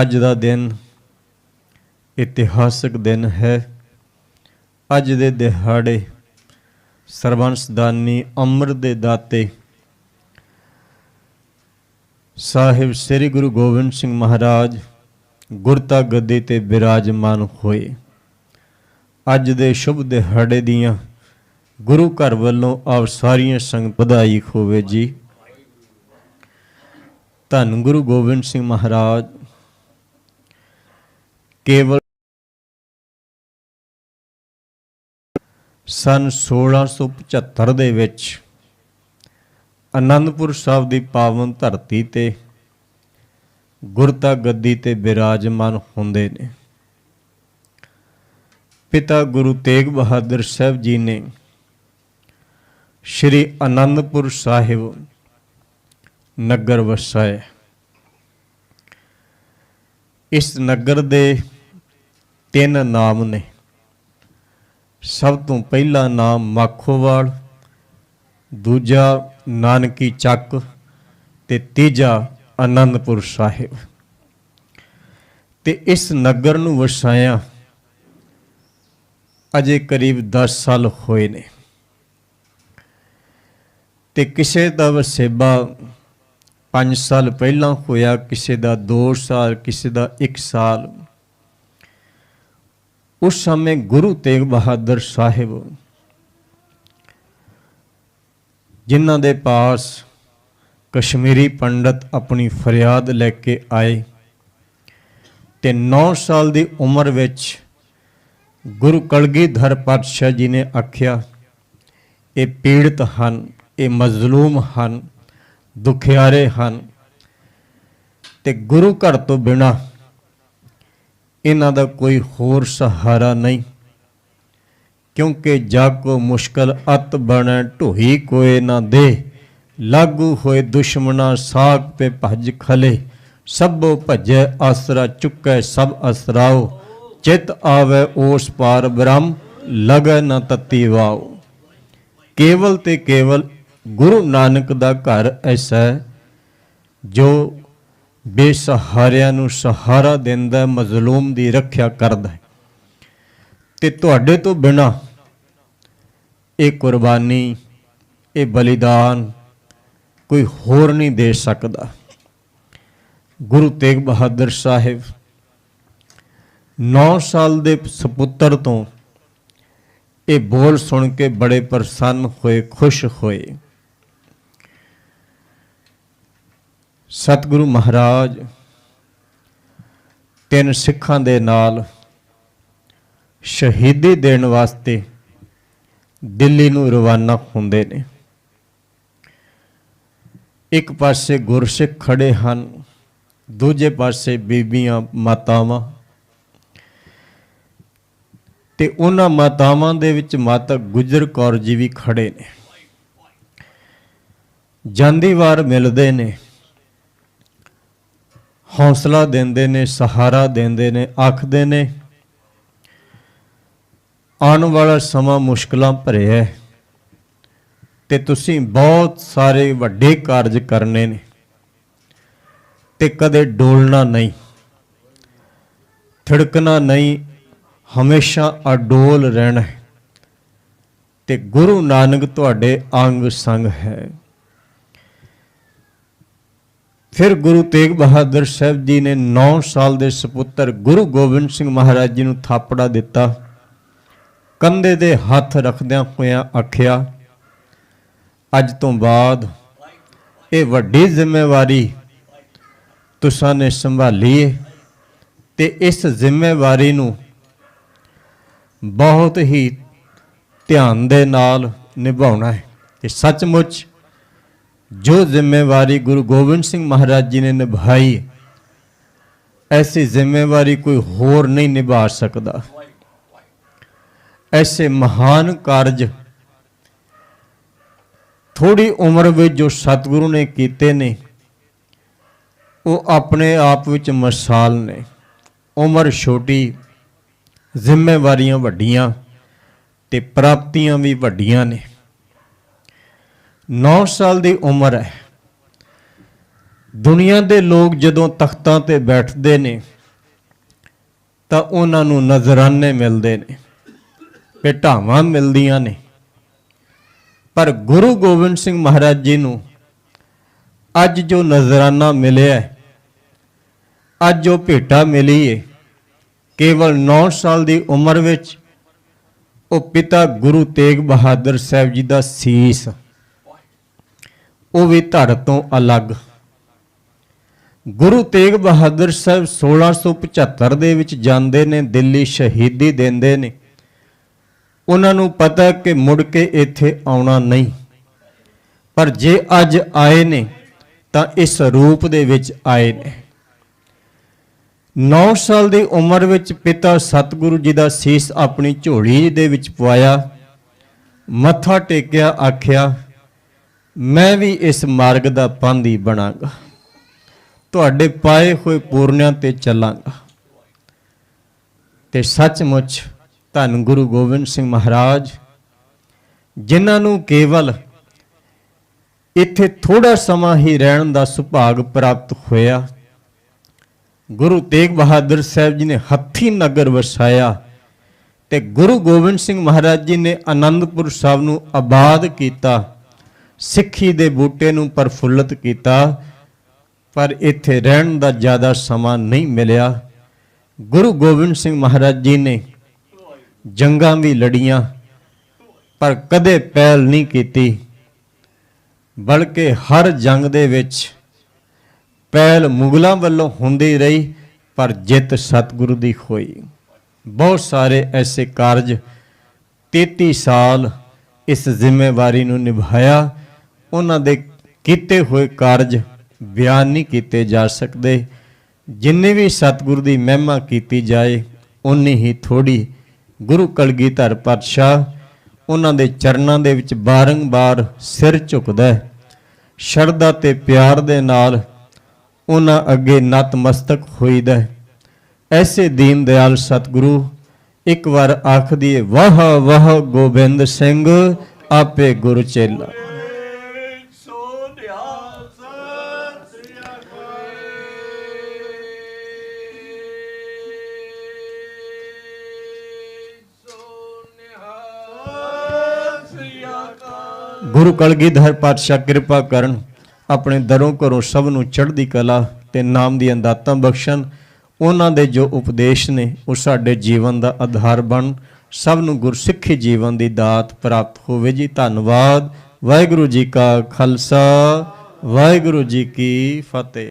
ਅੱਜ ਦਾ ਦਿਨ ਇਤਿਹਾਸਕ ਦਿਨ ਹੈ। ਅੱਜ ਦੇ ਦਿਹਾੜੇ ਸਰਬੰਸਦਾਨੀ ਅੰਮ੍ਰਿਤ ਦੇ ਦਾਤੇ ਸਾਹਿਬ ਸ੍ਰੀ ਗੁਰੂ ਗੋਬਿੰਦ ਸਿੰਘ ਮਹਾਰਾਜ ਗੁਰਤਾ ਗੱਦੀ ਤੇ ਬਿਰਾਜਮਾਨ ਹੋਏ। ਅੱਜ ਦੇ ਸ਼ੁਭ ਦਿਹਾੜੇ ਦੀਆਂ ਗੁਰੂ ਘਰ ਵੱਲੋਂ ਆਪ ਸਾਰੀਆਂ ਸੰਗਤ ਵਧਾਈ ਹੋਵੇ ਜੀ। ਧੰਨ ਗੁਰੂ ਗੋਬਿੰਦ ਸਿੰਘ ਮਹਾਰਾਜ ਕੇਵਲ ਸਨ 1675 ਦੇ ਵਿੱਚ ਅਨੰਦਪੁਰ ਸਾਹਿਬ ਦੀ ਪਾਵਨ ਧਰਤੀ ਤੇ ਗੁਰਤਾ ਗੱਦੀ ਤੇ ਬਿਰਾਜਮਾਨ ਹੁੰਦੇ ਨੇ। ਪਿਤਾ ਗੁਰੂ ਤੇਗ ਬਹਾਦਰ ਸਾਹਿਬ ਜੀ ਨੇ ਸ਼੍ਰੀ ਅਨੰਦਪੁਰ ਸਾਹਿਬ ਨਗਰ ਵਸਾਇਆ। ਇਸ ਨਗਰ ਦੇ ਤਿੰਨ ਨਾਮ ਨੇ। ਸਭ ਤੋਂ ਪਹਿਲਾ ਨਾਮ ਮਾਖੋਵਾਲ, ਦੂਜਾ ਨਾਨਕੀ ਚੱਕ ਤੇ ਤੀਜਾ ਆਨੰਦਪੁਰ ਸਾਹਿਬ। ਤੇ ਇਸ ਨਗਰ ਨੂੰ ਵਸਾਇਆ ਅਜੇ ਕਰੀਬ 10 ਸਾਲ ਹੋਏ ਨੇ। ਤੇ ਕਿਸੇ ਦਾ ਵਸੇਬਾ 5 ਸਾਲ ਪਹਿਲਾਂ ਹੋਇਆ, ਕਿਸੇ ਦਾ 2 ਸਾਲ, ਕਿਸੇ ਦਾ 1 ਸਾਲ। ਉਸ ਸਮੇਂ ਗੁਰੂ ਤੇਗ ਬਹਾਦਰ ਸਾਹਿਬ ਜਿਨ੍ਹਾਂ ਦੇ ਪਾਸ ਕਸ਼ਮੀਰੀ ਪੰਡਤ ਆਪਣੀ ਫਰਿਆਦ ਲੈ ਕੇ ਆਏ ਤੇ 9 ਸਾਲ ਦੀ ਉਮਰ ਵਿੱਚ ਗੁਰੂ ਕਲਗੀਧਰ ਪਾਤਸ਼ਾਹ ਜੀ ਨੇ ਆਖਿਆ ਇਹ ਪੀੜਤ ਹਨ ਇਹ ਮਜ਼ਲੂਮ ਹਨ ਦੁਖਿਆਰੇ ਹਨ ਤੇ ਗੁਰੂ ਘਰ ਤੋਂ ਬਿਨਾ ਇਹਨਾਂ ਦਾ ਕੋਈ ਹੋਰ ਸਹਾਰਾ ਨਹੀਂ। ਕਿਉਂਕਿ ਜਗ ਕੋ ਮੁਸ਼ਕਲ ਅਤ ਬਣੈ ਢੋਈ ਕੋਏ ਨਾ ਦੇ। ਲਾਗੂ ਹੋਏ ਦੁਸ਼ਮਨਾ ਸਾਗ ਤੇ ਭੱਜ ਖਲੇ। ਸਭੋ ਭਜੈ ਆਸਰਾ ਚੁੱਕੈ, ਸਭ ਅਸਰਾਓ। ਚਿਤ ਆਵੇ ਉਸ ਪਾਰ ਬ੍ਰਹਮ, ਲਗੈ ਨ ਤਤੀ ਵਾਓ। ਕੇਵਲ ਤੇ ਕੇਵਲ ਗੁਰੂ ਨਾਨਕ ਦਾ ਘਰ ਐਸਾ ਹੈ ਜੋ ਬੇਸਹਾਰਿਆਂ ਨੂੰ ਸਹਾਰਾ ਦਿੰਦਾ ਮਜ਼ਲੂਮ ਦੀ ਰੱਖਿਆ ਕਰਦਾ ਹੈ। ਤੇ ਤੁਹਾਡੇ ਤੋਂ ਬਿਨਾ ਇਹ ਕੁਰਬਾਨੀ, ਇਹ ਬਲੀਦਾਨ ਕੋਈ ਹੋਰ ਨਹੀਂ ਦੇ ਸਕਦਾ। ਗੁਰੂ ਤੇਗ ਬਹਾਦਰ ਸਾਹਿਬ 9 ਸਾਲ ਦੇ ਸੁਪੁੱਤਰ ਤੋਂ ਇਹ ਬੋਲ ਸੁਣ ਕੇ ਬੜੇ ਪ੍ਰਸੰਨ ਹੋਏ, ਖੁਸ਼ ਹੋਏ। ਸਤਿਗੁਰੂ ਮਹਾਰਾਜ, ਤਿੰਨ ਸਿੱਖਾਂ ਦੇ ਨਾਲ ਸ਼ਹੀਦੀ ਦੇਣ ਵਾਸਤੇ ਦਿੱਲੀ ਨੂੰ ਰਵਾਨਾ ਹੁੰਦੇ ਨੇ। ਇੱਕ ਪਾਸੇ ਗੁਰਸਿੱਖ ਖੜੇ ਹਨ, ਦੂਜੇ ਪਾਸੇ ਬੀਬੀਆਂ ਮਾਤਾਵਾਂ। ਤੇ ਉਹਨਾਂ ਮਾਤਾਵਾਂ ਦੇ ਵਿੱਚ ਮਾਤਾ ਗੁਜਰ ਕੌਰ ਜੀ ਵੀ ਖੜੇ ਨੇ। ਜਾਂਦੀ ਵਾਰ ਮਿਲਦੇ ਨੇ। ਹੌਸਲਾ ਦਿੰਦੇ ਨੇ, ਸਹਾਰਾ ਦਿੰਦੇ ਨੇ, ਆਖਦੇ ਨੇ, ਆਉਣ ਵਾਲਾ ਸਮਾਂ ਮੁਸ਼ਕਲਾਂ ਭਰਿਆ ਹੈ ਤੇ ਤੁਸੀਂ ਬਹੁਤ ਸਾਰੇ ਵੱਡੇ ਕਾਰਜ ਕਰਨੇ ਨੇ ਤੇ ਕਦੇ ਡੋਲਣਾ ਨਹੀਂ, ਥੜਕਣਾ ਨਹੀਂ, ਹਮੇਸ਼ਾ ਅਡੋਲ ਰਹਿਣਾ ਹੈ ਤੇ ਗੁਰੂ ਨਾਨਕ ਤੁਹਾਡੇ ਅੰਗ ਸੰਗ ਹੈ। ਫਿਰ ਗੁਰੂ ਤੇਗ ਬਹਾਦਰ ਸਾਹਿਬ ਜੀ ਨੇ 9 ਸਾਲ ਦੇ ਸੁਪੁੱਤਰ ਗੁਰੂ ਗੋਬਿੰਦ ਸਿੰਘ ਮਹਾਰਾਜ ਜੀ ਨੂੰ ਥਾਪੜਾ ਦਿੱਤਾ। ਕੰਧੇ ਦੇ ਹੱਥ ਰੱਖਦਿਆਂ ਹੋਇਆਂ ਆਖਿਆ, ਅੱਜ ਤੋਂ ਬਾਅਦ ਇਹ ਵੱਡੀ ਜ਼ਿੰਮੇਵਾਰੀ ਤੁਸਾਂ ਨੇ ਸੰਭਾਲੀ ਹੈ ਤੇ ਇਸ ਜ਼ਿੰਮੇਵਾਰੀ ਨੂੰ ਬਹੁਤ ਹੀ ਧਿਆਨ ਦੇ ਨਾਲ ਨਿਭਾਉਣਾ ਹੈ। ਤੇ ਸੱਚਮੁੱਚ ਜੋ ਜ਼ਿੰਮੇਵਾਰੀ ਗੁਰੂ ਗੋਬਿੰਦ ਸਿੰਘ ਮਹਾਰਾਜ ਜੀ ਨੇ ਨਿਭਾਈ ਐਸੀ ਜ਼ਿੰਮੇਵਾਰੀ ਕੋਈ ਹੋਰ ਨਹੀਂ ਨਿਭਾ ਸਕਦਾ ਐਸੇ ਮਹਾਨ ਕਾਰਜ ਥੋੜੀ ਉਮਰ ਵਿੱਚ ਜੋ ਸਤਿਗੁਰੂ ਨੇ ਕੀਤੇ ਨੇ ਉਹ ਆਪਣੇ ਆਪ ਵਿੱਚ ਮਿਸਾਲ ਨੇ ਉਮਰ ਛੋਟੀ ਜ਼ਿੰਮੇਵਾਰੀਆਂ ਵੱਡੀਆਂ ਤੇ ਪ੍ਰਾਪਤੀਆਂ ਵੀ ਵੱਡੀਆਂ ਨੇ 9 ਸਾਲ ਦੀ ਉਮਰ ਹੈ। ਦੁਨੀਆ ਦੇ ਲੋਕ ਜਦੋਂ ਤਖਤਾਂ ਤੇ ਬੈਠਦੇ ਨੇ, ਤਾਂ ਉਹਨਾਂ ਨੂੰ ਨਜ਼ਰਾਨੇ ਮਿਲਦੇ ਨੇ, ਭੇਟਾਵਾਂ ਮਿਲਦੀਆਂ ਨੇ। ਪਰ ਗੁਰੂ ਗੋਬਿੰਦ ਸਿੰਘ ਮਹਾਰਾਜ ਜੀ ਨੂੰ ਅੱਜ ਜੋ ਨਜ਼ਰਾਨਾ ਮਿਲਿਆ ਅੱਜ ਜੋ ਭੇਟਾ ਮਿਲੀ ਏ ਕੇਵਲ 9 ਸਾਲ ਦੀ ਉਮਰ ਵਿੱਚ ਉਹ ਪਿਤਾ ਗੁਰੂ ਤੇਗ ਬਹਾਦਰ ਸਾਹਿਬ ਜੀ ਦਾ ਸੀਸ ਉਹ ਵੀ ਧੜ ਤੋਂ ਅਲੱਗ। ਗੁਰੂ ਤੇਗ ਬਹਾਦਰ ਸਾਹਿਬ 1675 ਦੇ ਵਿੱਚ ਜਾਂਦੇ ਨੇ, ਦਿੱਲੀ ਸ਼ਹੀਦੀ ਦਿੰਦੇ ਨੇ। ਉਹਨਾਂ ਨੂੰ ਪਤਾ ਕਿ ਮੁੜ ਕੇ ਇੱਥੇ ਆਉਣਾ ਨਹੀਂ। ਪਰ ਜੇ ਅੱਜ ਆਏ ਨੇ, ਤਾਂ ਇਸ ਰੂਪ ਦੇ ਵਿੱਚ ਆਏ ਨੇ। 9 ਸਾਲ ਦੀ ਉਮਰ ਵਿੱਚ ਪਿਤਾ ਸਤਿਗੁਰੂ ਜੀ ਦਾ ਸੀਸ ਆਪਣੀ ਝੋਲੀ ਦੇ ਵਿੱਚ ਪਵਾਇਆ। ਮੱਥਾ ਟੇਕਿਆ, ਆਖਿਆ ਮੈਂ ਵੀ ਇਸ ਮਾਰਗ ਦਾ ਪਾਂਦੀ ਬਣਾਂਗਾ। ਤੁਹਾਡੇ ਪਾਏ ਹੋਏ ਪੂਰਨਿਆਂ ਤੇ ਚੱਲਾਂਗਾ। ਤੇ ਸੱਚਮੁੱਚ ਧੰਨ ਗੁਰੂ ਗੋਬਿੰਦ ਸਿੰਘ ਮਹਾਰਾਜ, ਜਿਨ੍ਹਾਂ ਨੂੰ ਕੇਵਲ ਇੱਥੇ ਥੋੜਾ ਸਮਾਂ ਹੀ ਰਹਿਣ ਦਾ ਸੁਭਾਗ ਪ੍ਰਾਪਤ ਹੋਇਆ, ਗੁਰੂ ਤੇਗ ਬਹਾਦਰ ਸਾਹਿਬ ਜੀ ਨੇ ਹੱਥੀ ਨਗਰ ਵਸਾਇਆ ਤੇ ਗੁਰੂ ਗੋਬਿੰਦ ਸਿੰਘ ਮਹਾਰਾਜ ਜੀ ਨੇ ਆਨੰਦਪੁਰ ਸਾਹਿਬ ਨੂੰ ਆਬਾਦ ਕੀਤਾ। ਸਿੱਖੀ ਦੇ ਬੂਟੇ ਨੂੰ ਪਰਫੁੱਲਤ ਕੀਤਾ, ਪਰ ਇੱਥੇ ਰਹਿਣ ਦਾ ਜ਼ਿਆਦਾ ਸਮਾਂ ਨਹੀਂ ਮਿਲਿਆ। ਗੁਰੂ ਗੋਬਿੰਦ ਸਿੰਘ ਮਹਾਰਾਜ ਜੀ ਨੇ ਜੰਗਾਂ ਵੀ ਲੜੀਆਂ, ਪਰ ਕਦੇ ਪਹਿਲ ਨਹੀਂ ਕੀਤੀ। ਬਲਕਿ ਹਰ ਜੰਗ ਦੇ ਵਿੱਚ ਪਹਿਲ ਮੁਗਲਾਂ ਵੱਲੋਂ ਹੁੰਦੀ ਰਹੀ, ਪਰ ਜਿੱਤ ਸਤਿਗੁਰੂ ਦੀ ਹੋਈ। ਬਹੁਤ ਸਾਰੇ ਐਸੇ ਕਾਰਜ 33 ਸਾਲ ਇਸ ਜ਼ਿੰਮੇਵਾਰੀ ਨੂੰ ਨਿਭਾਇਆ ਉਹਨਾਂ ਦੇ ਕੀਤੇ ਹੋਏ ਕਾਰਜ ਬਿਆਨ ਨਹੀਂ ਕੀਤੇ ਜਾ ਸਕਦੇ। ਜਿੰਨੇ ਵੀ ਸਤਿਗੁਰੂ ਦੀ ਮਹਿਮਾ ਕੀਤੀ ਜਾਏ ਉਨੀ ਹੀ ਥੋੜੀ ਗੁਰੂ ਕਲਗੀਧਰ ਪਾਤਸ਼ਾਹ ਉਹਨਾਂ ਦੇ ਚਰਨਾਂ ਦੇ ਵਿੱਚ ਬਾਰੰਬਾਰ ਸਿਰ ਝੁਕਦਾ ਹੈ। ਸ਼ਰਧਾ ਤੇ ਪਿਆਰ ਦੇ ਨਾਲ ਉਹਨਾਂ ਅੱਗੇ ਨਤਮਸਤਕ ਹੋਈਦਾ ਹੈ। ਐਸੇ ਦੀਨ ਦਿਆਲ ਸਤਿਗੁਰੂ ਇੱਕ ਵਾਰ ਆਖਦੀ ਹੈ ਵਾਹ ਵਾਹ ਗੋਬਿੰਦ ਸਿੰਘ, ਆਪੇ ਗੁਰ ਚੇਲਾ। ਗੁਰੂ ਕਲਗੀਧਰ ਪਾਤਸ਼ਾਹ ਕਿਰਪਾ ਕਰਨ ਆਪਣੇ ਦਰੋਂ ਘਰੋਂ ਸਭ ਨੂੰ ਚੜ੍ਹਦੀ ਕਲਾ ਤੇ ਨਾਮ ਦੀਆਂ ਦਾਤਾਂ ਬਖਸ਼ਣ। ਉਹਨਾਂ ਦੇ ਜੋ ਉਪਦੇਸ਼ ਨੇ, ਉਹ ਸਾਡੇ ਜੀਵਨ ਦਾ ਆਧਾਰ ਬਣ। ਸਭ ਨੂੰ ਗੁਰਸਿੱਖੀ ਜੀਵਨ ਦੀ ਦਾਤ ਪ੍ਰਾਪਤ ਹੋਵੇ ਜੀ। ਧੰਨਵਾਦ। ਵਾਹਿਗੁਰੂ ਜੀ ਕਾ ਖਾਲਸਾ। ਵਾਹਿਗੁਰੂ ਜੀ ਕੀ ਫਤਿਹ।